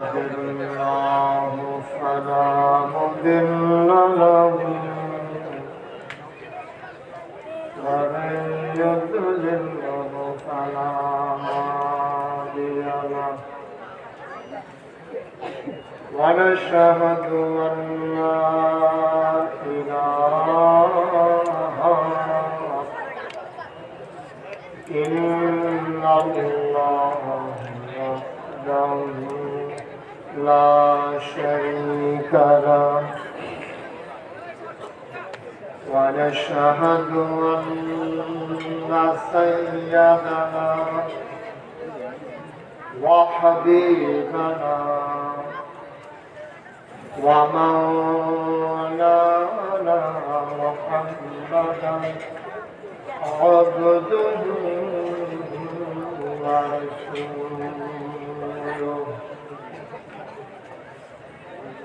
الله فلا مضل له ومن يضلله فلا هادي له ونشهد أن لا إله إلا الله لا شريك له ونشهد أن سيدنا وحبيبنا ومولانا محمدا عبده ورسوله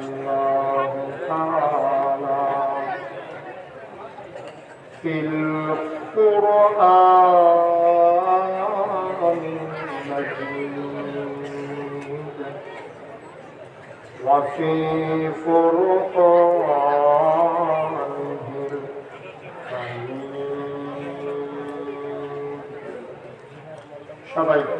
الله تعالى في القرآن المجيد وفي فرقانه الحميد شبيكم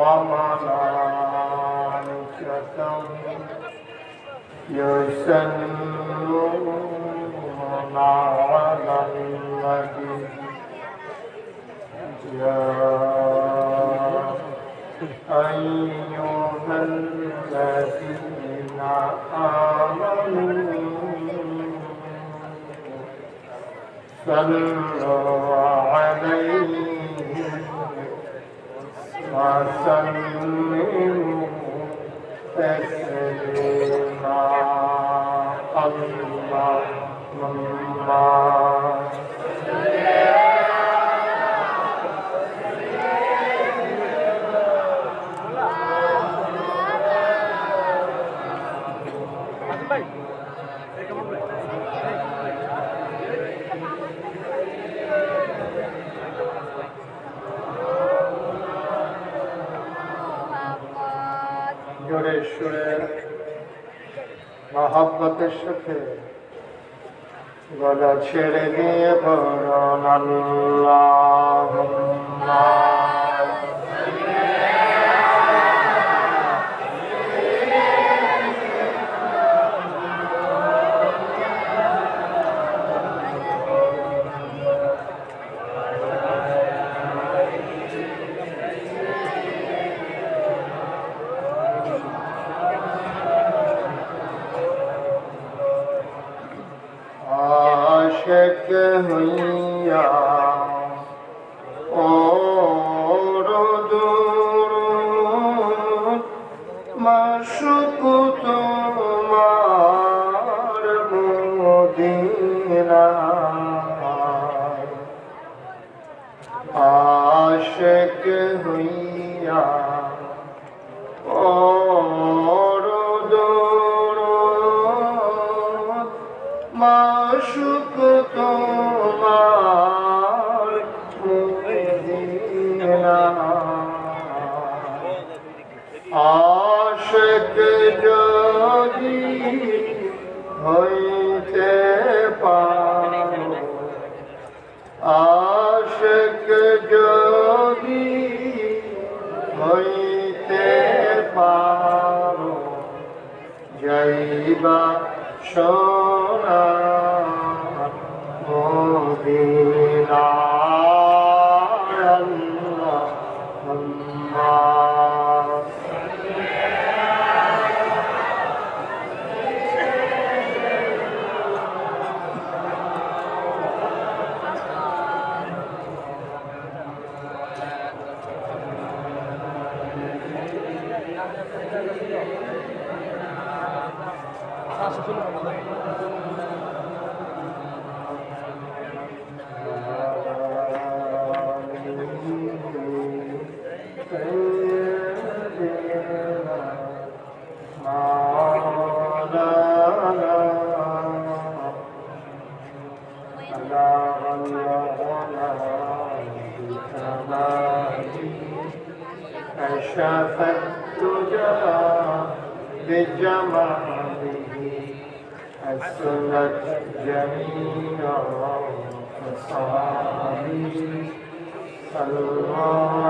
وملائكته يصلون على النبي. يا أيها الذين آمنوا صلوا সুরে মহাব্বতের সাথে গলা ছেড়ে দিয়ে পড়ন আল্লাহ আশেক হইয়া। ও মাসুক তোমার মদিনা। আশেক হইয়া ও মাসুক যদি হইতে পারো আশক যদি হইতে পারো যাইবা সোনা شافت الدجى بجماله حسنت جميع خصاله صلى الله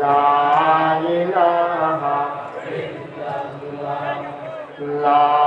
La la la la